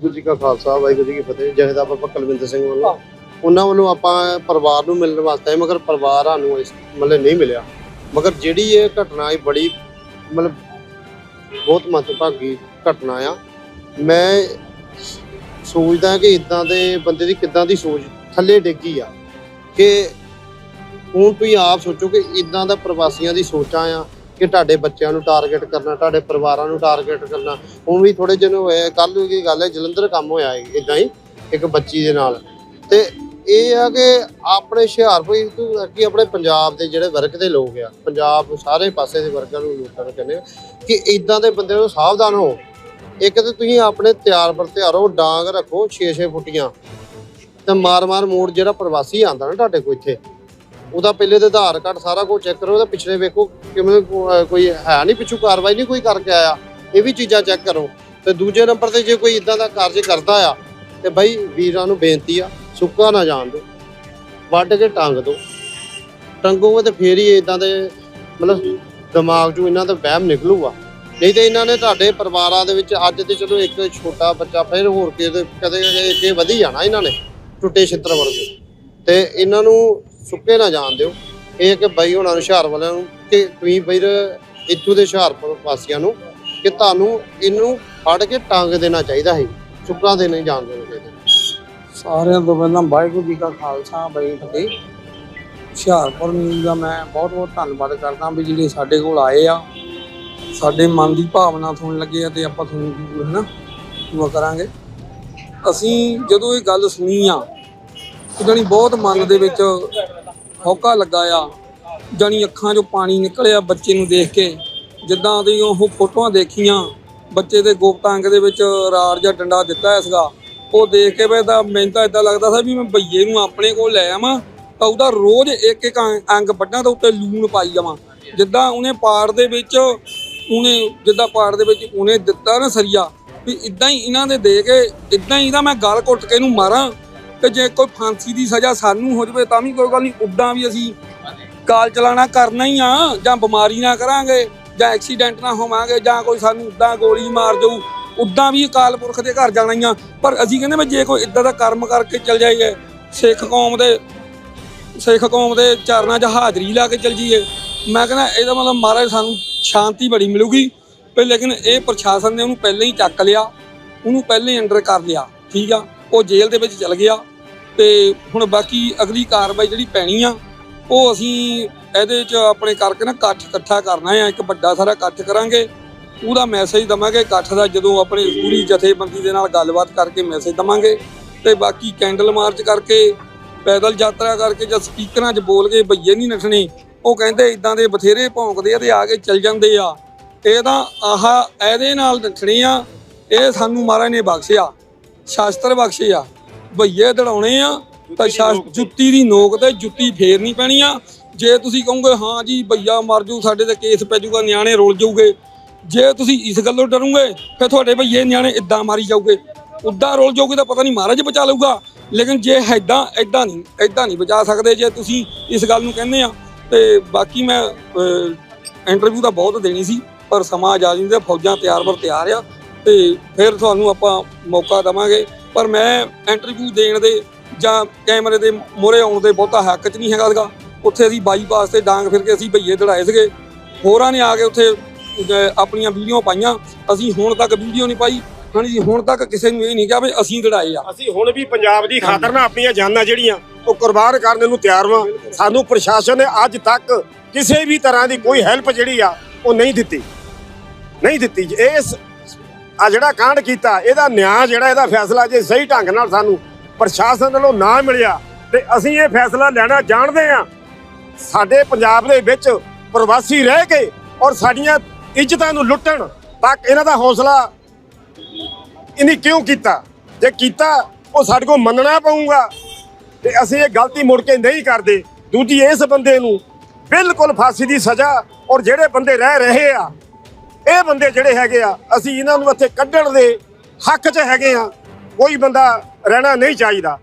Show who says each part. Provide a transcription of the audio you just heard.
Speaker 1: ਵਾਹਿਗੁਰੂ ਜੀ ਕਾ ਖਾਲਸਾ ਵਾਹਿਗੁਰੂ ਜੀ ਕੀ ਫਤਿਹ। ਜਹਦਾ ਬਾਬਾ ਕੁਲਵਿੰਦਰ ਸਿੰਘ ਵੱਲੋਂ। ਉਹਨਾਂ ਵੱਲੋਂ ਆਪਾਂ ਪਰਿਵਾਰ ਨੂੰ ਮਿਲਣ ਵਾਸਤੇ ਆਏ, ਮਗਰ ਪਰਿਵਾਰ ਸਾਨੂੰ ਇਸ ਮਤਲਬ ਨਹੀਂ ਮਿਲਿਆ। ਮਗਰ ਜਿਹੜੀ ਇਹ ਘਟਨਾ ਇਹ ਬੜੀ ਮਤਲਬ ਬਹੁਤ ਮੰਦਭਾਗੀ ਘਟਨਾ ਆ। ਮੈਂ ਸੋਚਦਾ ਕਿ ਇਦਾਂ ਦੇ ਬੰਦੇ ਦੀ ਕਿੱਦਾਂ ਦੀ ਸੋਚ ਥੱਲੇ ਡਿੱਗੀ ਆ ਕਿ ਹੁਣ ਤੁਸੀਂ ਆਪ ਸੋਚੋ ਕਿ ਇਦਾਂ ਦਾ ਪ੍ਰਵਾਸੀਆਂ ਦੀ ਸੋਚਾਂ ਆ ਕਿ ਤੁਹਾਡੇ ਬੱਚਿਆਂ ਨੂੰ ਟਾਰਗੇਟ ਕਰਨਾ, ਤੁਹਾਡੇ ਪਰਿਵਾਰਾਂ ਨੂੰ ਟਾਰਗੇਟ ਕਰਨਾ। ਹੁਣ ਵੀ ਥੋੜੇ ਦਿਨ ਹੋਏ ਕੱਲ ਦੀ ਗੱਲ ਹੈ, ਜਲੰਧਰ ਕੰਮ ਹੋਇਆ ਇਦਾਂ ਹੀ, ਇੱਕ ਬੱਚੀ ਦੇ ਨਾਲ। ਤੇ ਇਹ ਆ ਕਿ ਆਪਣੇ ਹੁਸ਼ਿਆਰਪੁਰ ਤੋਂ ਕਿ ਆਪਣੇ ਪੰਜਾਬ ਦੇ ਜਿਹੜੇ ਵਰਗ ਦੇ ਲੋਕ ਆ, ਪੰਜਾਬ ਸਾਰੇ ਪਾਸੇ ਦੇ ਵਰਗਾਂ ਨੂੰ ਲੋਕਾਂ ਨੂੰ ਕਹਿੰਦੇ ਆ, ਕਿ ਇਦਾਂ ਦੇ ਬੰਦੇ ਨੂੰ ਸਾਵਧਾਨ ਹੋ ਇੱਕ ਤੇ ਤੁਸੀਂ ਆਪਣੇ ਤਿਆਰ ਪਰ ਤਿਆਰੋ, ਡਾਂਗ ਰੱਖੋ 6-6 ਫੁੱਟੀਆਂ। ਤੇ ਮਾਰ-ਮਾਰ ਮੋੜ ਜਿਹੜਾ ਪ੍ਰਵਾਸੀ ਆਂਦਾ ਨਾ ਤੁਹਾਡੇ ਕੋਲ ਇੱਥੇ ਉਹਦਾ ਪਹਿਲੇ ਤੇ ਆਧਾਰ ਕਾਰਡ ਸਾਰਾ ਕੁਝ ਚੈੱਕ ਕਰੋ, ਉਹਦਾ ਪਿਛਲੇ ਵੇਖੋ ਕਿਵੇਂ ਕੋਈ ਹੈ ਨਹੀਂ, ਪਿੱਛੋਂ ਕਾਰਵਾਈ ਨਹੀਂ ਕੋਈ ਕਰਕੇ ਆਇਆ। ਇਹ ਵੀ ਚੀਜ਼ਾਂ ਚੈੱਕ ਕਰੋ। ਤੇ ਦੂਜੇ ਨੰਬਰ ਤੇ ਜੇ ਕੋਈ ਇਦਾਂ ਦਾ ਕਾਰਜ ਕਰਦਾ ਆ, ਤੇ ਬਾਈ ਵੀਰਾਂ ਨੂੰ ਬੇਨਤੀ ਆ, ਸੁੱਕਾ ਨਾ ਜਾਣ ਦਿਓ। ਵੱਢ ਕੇ ਟੰਗ ਦਿਓ। ਟੰਗੋਗੇ ਤੇ ਫੇਰ ਹੀ ਇਦਾਂ ਦੇ ਮਤਲਬ ਦਿਮਾਗ 'ਚੋਂ ਇਹਨਾਂ ਦਾ ਵਹਿਮ ਨਿਕਲੂਗਾ। ਨਹੀਂ ਤੇ ਇਹਨਾਂ ਨੇ ਤੁਹਾਡੇ ਪਰਿਵਾਰਾਂ ਦੇ ਵਿੱਚ ਅੱਜ ਤੇ ਚਲੋ ਇੱਕ ਛੋਟਾ ਬੱਚਾ, ਫਿਰ ਹੋਰ ਕਿਤੇ ਕਦੇ ਅੱਗੇ ਵਧੀ ਜਾਣਾ ਇਹਨਾਂ ਨੇ, ਟੁੱਟੇ ਛਿੱਤਰ ਵਰਗੇ। ਤੇ ਇਹਨਾਂ ਨੂੰ ਸੁੱਕੇ ਨਾ ਜਾਣ ਦਿਓ। ਇਹ ਕਿ ਬਾਈ ਹੁਣਾਂ ਨੂੰ, ਹੁਸ਼ਿਆਰ ਵਾਲਿਆਂ ਨੂੰ ਕਿ ਤੁਸੀਂ ਬਈ ਇੱਥੋਂ ਦੇ ਹੁਸ਼ਿਆਰਪੁਰ ਵਾਸੀਆਂ ਨੂੰ ਕਿ ਤੁਹਾਨੂੰ ਇਹਨੂੰ ਫੜ ਕੇ ਟੰਗ ਦੇਣਾ ਚਾਹੀਦਾ ਹੈ ਸੁੱਕਾ ਦੇ ਨਹੀਂ ਜਾਣ ਦੇਣਾ ਚਾਹੀਦਾ।
Speaker 2: ਸਾਰਿਆਂ ਤੋਂ ਪਹਿਲਾਂ ਵਾਹਿਗੁਰੂ ਜੀ ਕਾ ਖਾਲਸਾ, ਬਈ ਫਤਿਹ। ਹੁਸ਼ਿਆਰਪੁਰ ਨਿਊਜ਼ ਦਾ ਮੈਂ ਬਹੁਤ ਬਹੁਤ ਧੰਨਵਾਦ ਕਰਦਾ ਵੀ ਜਿਹੜੇ ਸਾਡੇ ਕੋਲ ਆਏ ਆ। ਸਾਡੇ ਮਨ ਦੀ ਭਾਵਨਾ ਸੁਣਨ ਲੱਗੇ ਆ ਤੇ ਆਪਾਂ ਤੁਹਾਨੂੰ ਜ਼ਰੂਰ, ਹਨਾ, ਦੁਆ ਕਰਾਂਗੇ। ਅਸੀਂ ਜਦੋਂ ਇਹ ਗੱਲ ਸੁਣੀ ਆ ਜਾਨੀ ਬਹੁਤ ਮਨ ਦੇ ਵਿੱਚ ਹੌਕਾ ਲੱਗਾ ਆ। ਜਾਨੀ ਅੱਖਾਂ 'ਚੋਂ ਪਾਣੀ ਨਿਕਲਿਆ ਬੱਚੇ ਨੂੰ ਦੇਖ ਕੇ। ਜਿੱਦਾਂ ਦੀ ਉਹ ਫੋਟੋਆਂ ਦੇਖੀਆਂ, ਬੱਚੇ ਦੇ ਗੁਪਤ ਅੰਗ ਦੇ ਵਿੱਚ ਰਾੜ ਜਾਂ ਡੰਡਾ ਦਿੱਤਾ ਹੋਇਆ ਸੀਗਾ। ਉਹ ਦੇਖ ਕੇ ਮੈਂ ਤਾਂ ਮੈਨੂੰ ਤਾਂ ਇਦਾਂ ਲੱਗਦਾ ਸੀ ਵੀ ਮੈਂ ਬਈਏ ਨੂੰ ਆਪਣੇ ਕੋਲ ਲੈ ਆਵਾਂ, ਤਾਂ ਉਹਦਾ ਰੋਜ਼ ਇੱਕ ਇੱਕ ਅੰਗ- ਵੱਢਾਂ ਤਾਂ ਉੱਤੇ ਲੂਣ ਪਾਈ ਜਾਵਾਂ। ਜਿੱਦਾਂ ਉਹਨੇ ਪਾੜ ਦੇ ਵਿੱਚ ਉਹਨੇ ਜਿੱਦਾਂ ਪਾੜ ਦੇ ਵਿੱਚ ਉਹਨੇ ਦਿੱਤਾ ਨਾ ਸਰੀਆ, ਵੀ ਇਦਾਂ ਹੀ ਇਹਨਾਂ ਦੇ ਦੇ ਕੇ ਇਦਾਂ ਹੀ ਇਹਦਾ ਮੈਂ ਗਲ ਘੁੱਟ ਕੇ ਇਹਨੂੰ ਮਾਰਾਂ। ਤੇ ਜੇ ਕੋਈ ਫਾਂਸੀ ਦੀ ਸਜ਼ਾ ਸਾਨੂੰ ਹੋ ਜਵੇ ਤਾਂ ਵੀ ਕੋਈ ਗੱਲ ਨਹੀਂ ਉਦਾਂ ਵੀ ਅਸੀਂ ਕਾਲ ਚਲਾਣਾ ਕਰਨਾ ਹੀ ਆ, ਜਾਂ ਬਿਮਾਰੀ ਨਾ ਕਰਾਂਗੇ, ਜਾਂ ਐਕਸੀਡੈਂਟ ਨਾ ਹੋਵਾਂਗੇ, ਜਾਂ ਕੋਈ ਸਾਨੂੰ ਉਦਾਂ ਗੋਲੀ ਮਾਰ ਜਾਊ ਉਦਾਂ ਵੀ ਅਕਾਲ ਪੁਰਖ ਦੇ ਘਰ ਜਾਣਾ ਹੀ ਆ। ਪਰ ਅਸੀਂ ਕਹਿੰਦੇ ਵੀ ਜੇ ਕੋਈ ਇਦਾਂ ਦਾ ਕਰਮ ਕਰਕੇ ਚਲ ਜਾਈਏ, ਸਿੱਖ ਕੌਮ ਦੇ, ਸਿੱਖ ਕੌਮ ਦੇ ਚਰਨਾਂ 'ਚ ਹਾਜ਼ਰੀ ਲਾ ਕੇ ਚਲ ਜਾਈਏ, ਮੈਂ ਕਹਿੰਦਾ ਇਹਦਾ ਮਤਲਬ ਮਹਾਰਾਜ ਸਾਨੂੰ ਸ਼ਾਂਤੀ ਬੜੀ ਮਿਲੂਗੀ। ਪਰ ਲੇਕਿਨ ਇਹ ਪ੍ਰਸ਼ਾਸਨ ਨੇ ਉਹਨੂੰ ਪਹਿਲਾਂ ਹੀ ਚੱਕ ਲਿਆ, ਉਹਨੂੰ ਪਹਿਲਾਂ ਹੀ ਅੰਡਰ ਕਰ ਲਿਆ, ਠੀਕ ਆ। ਉਹ ਜੇਲ੍ਹ ਦੇ ਵਿੱਚ ਚਲ ਗਿਆ ਤੇ ਹੁਣ ਬਾਕੀ ਅਗਲੀ ਕਾਰਵਾਈ ਜਿਹੜੀ ਪੈਣੀ ਆ, ਉਹ ਅਸੀਂ ਇਹਦੇ 'ਚ ਆਪਣੇ ਕਰਕੇ ਨਾ ਇਕੱਠ ਇਕੱਠਾ ਕਰਨਾ ਆ, ਇੱਕ ਵੱਡਾ ਸਾਰਾ ਇਕੱਠ ਕਰਾਂਗੇ। ਉਹਦਾ ਮੈਸੇਜ ਦਵਾਂਗੇ, ਇਕੱਠ ਦਾ ਜਦੋਂ ਆਪਣੇ ਪੂਰੀ ਜਥੇਬੰਦੀ ਦੇ ਨਾਲ ਗੱਲਬਾਤ ਕਰਕੇ ਮੈਸੇਜ ਦਵਾਂਗੇ। ਤੇ ਬਾਕੀ ਕੈਂਡਲ ਮਾਰਚ ਕਰਕੇ, ਪੈਦਲ ਯਾਤਰਾ ਕਰਕੇ ਜਾਂ ਸਪੀਕਰਾਂ 'ਚ ਬੋਲ ਕੇ ਬਈਏ ਨਹੀਂ ਨੱਠਣੇ, ਉਹ ਕਹਿੰਦੇ ਇਦਾਂ ਦੇ ਬਥੇਰੇ ਭੌਂਕਦੇ ਆ ਤੇ ਆ ਕੇ ਚੱਲ ਜਾਂਦੇ ਆ। ਇਹ ਤਾਂ ਆਹਾ ਇਹਦੇ ਨਾਲ ਨੱਠਣੇ ਆ, ਇਹ ਸਾਨੂੰ ਮਹਾਰਾਜ ਨੇ ਬਖਸ਼ਿਆ। ਸ਼ਾਸਤਰ ਬਖਸ਼ੇ ਆ। ਭਈਏ ਦੜਾਉਣੇ ਆ ਤਾਂ ਜੁੱਤੀ ਦੀ ਨੋਕ ਤੇ ਜੁੱਤੀ ਫੇਰ ਨਹੀਂ ਪੈਣੀ ਆ। ਜੇ ਤੁਸੀਂ ਕਹੋਗੇ ਹਾਂ ਜੀ ਭਈਆ ਮਰ ਜੂ ਸਾਡੇ ਤੇ ਕੇਸ ਪੈ ਜਾਊਗਾ ਨਿਆਣੇ ਰੁਲ ਜਾਊਗੇ। ਜੇ ਤੁਸੀਂ ਇਸ ਗੱਲੋਂ ਡਰੋਗੇ ਫਿਰ ਤੁਹਾਡੇ ਭਈਏ ਨਿਆਣੇ ਇਦਾਂ ਮਾਰੀ ਜਾਊਗੇ। ਉਦਾਂ ਰੁਲ ਜਾਊਗੇ ਤਾਂ ਪਤਾ ਨਹੀਂ ਮਹਾਰਾਜ ਬਚਾ ਲਊਗਾ। ਲੇਕਿਨ ਜੇ ਐਦਾਂ ਐਦਾਂ ਨਹੀਂ ਐਦਾਂ ਨਹੀਂ ਬਚਾ ਸਕਦੇ ਜੇ ਤੁਸੀਂ ਇਸ ਗੱਲ ਨੂੰ ਕਹਿੰਦੇ ਆ ਤੇ ਬਾਕੀ ਮੈਂ ਇੰਟਰਵਿਊ ਤਾਂ ਬਹੁਤ ਦੇਣੀ ਸੀ ਪਰ ਸਮਾਂ ਆ ਜਾਂਦੀ ਤੇ ਫੌਜਾਂ ਤਿਆਰ ਬਰ ਤਿਆਰ ਆ। ਤੇ ਫਿਰ ਤੁਹਾਨੂੰ ਆਪਾਂ ਮੌਕਾ ਦਵਾਂਗੇ। ਪਰ ਮੈਂ ਇੰਟਰਵਿਊ ਦੇਣ ਦੇ ਜਾਂ ਕੈਮਰੇ ਦੇ ਮੋਰੇ ਆਉਣ ਦੇ ਬਹੁਤਾ ਹੱਕ 'ਚ ਨਹੀਂ ਹੈਗਾ ਸੀਗਾ। ਉੱਥੇ ਅਸੀਂ ਬਾਈਪਾਸ ਤੇ ਡਾਂਗ ਫਿਰ ਕੇ ਅਸੀਂ ਭਈਏ ਦੜਾਏ ਸੀਗੇ। ਹੋਰਾਂ ਨੇ ਆ ਕੇ ਉੱਥੇ ਆਪਣੀਆਂ ਵੀਡੀਓ ਪਾਈਆਂ। ਅਸੀਂ ਹੁਣ ਤੱਕ ਵੀਡੀਓ ਨਹੀਂ ਪਾਈ। ਹਾਂਜੀ ਹੁਣ ਤੱਕ ਕਿਸੇ ਨੂੰ ਇਹ ਨਹੀਂ ਕਿਹਾ ਵੀ ਅਸੀਂ ਦੜਾਏ ਆ।
Speaker 3: ਅਸੀਂ ਹੁਣ ਵੀ ਪੰਜਾਬ ਦੀ ਖਾਤਰ ਨਾ ਆਪਣੀਆਂ ਜਾਨਾਂ ਜਿਹੜੀਆਂ ਉਹ ਕੁਰਬਾਨ ਕਰਨ ਨੂੰ ਤਿਆਰ ਵਾਂ। ਸਾਨੂੰ ਪ੍ਰਸ਼ਾਸਨ ਨੇ ਅੱਜ ਤੱਕ ਕਿਸੇ ਵੀ ਤਰ੍ਹਾਂ ਦੀ ਕੋਈ ਹੈਲਪ ਜਿਹੜੀ ਆ ਉਹ ਨਹੀਂ ਦਿੱਤੀ। ਨਹੀਂ ਦਿੱਤੀ। ਇਸ ਆ ਜਿਹੜਾ ਕਾਂਡ ਕੀਤਾ, ਇਹਦਾ ਨਿਆਂ ਜਿਹੜਾ, ਇਹਦਾ ਫੈਸਲਾ ਜੇ ਸਹੀ ਢੰਗ ਨਾਲ ਸਾਨੂੰ ਪ੍ਰਸ਼ਾਸਨ ਵੱਲੋਂ ਨਾ ਮਿਲਿਆ, ਤੇ ਅਸੀਂ ਇਹ ਫੈਸਲਾ ਲੈਣਾ ਜਾਣਦੇ ਆ ਸਾਡੇ ਪੰਜਾਬ ਦੇ ਵਿੱਚ ਪ੍ਰਵਾਸੀ ਰਹਿ ਕੇ ਔਰ ਸਾਡੀਆਂ ਇੱਜ਼ਤਾਂ ਨੂੰ ਲੁੱਟਣ ਤੱਕ ਇਹਨਾਂ ਦਾ ਹੌਸਲਾ ਇਹਨੇ ਕਿਉਂ ਕੀਤਾ? ਜੇ ਕੀਤਾ, ਉਹ ਸਾਡੇ ਕੋਲ ਮੰਨਣਾ ਪਊਗਾ। ਤੇ ਅਸੀਂ ਇਹ ਗਲਤੀ ਮੁੜ ਕੇ ਨਹੀਂ ਕਰਦੇ। ਦੂਜੀ, ਇਸ ਬੰਦੇ ਨੂੰ ਬਿਲਕੁਲ ਫਾਂਸੀ ਦੀ ਸਜ਼ਾ ਔਰ ਜਿਹੜੇ ਬੰਦੇ ਰਹਿ ਰਹੇ ਆ ਇਹ ਬੰਦੇ ਜਿਹੜੇ ਹੈਗੇ ਆ, ਅਸੀਂ ਇਹਨਾਂ ਨੂੰ ਇੱਥੇ ਕੱਢਣ ਦੇ ਹੱਕ 'ਚ ਹੈਗੇ ਆ। ਕੋਈ ਬੰਦਾ ਰਹਿਣਾ ਨਹੀਂ ਚਾਹੀਦਾ।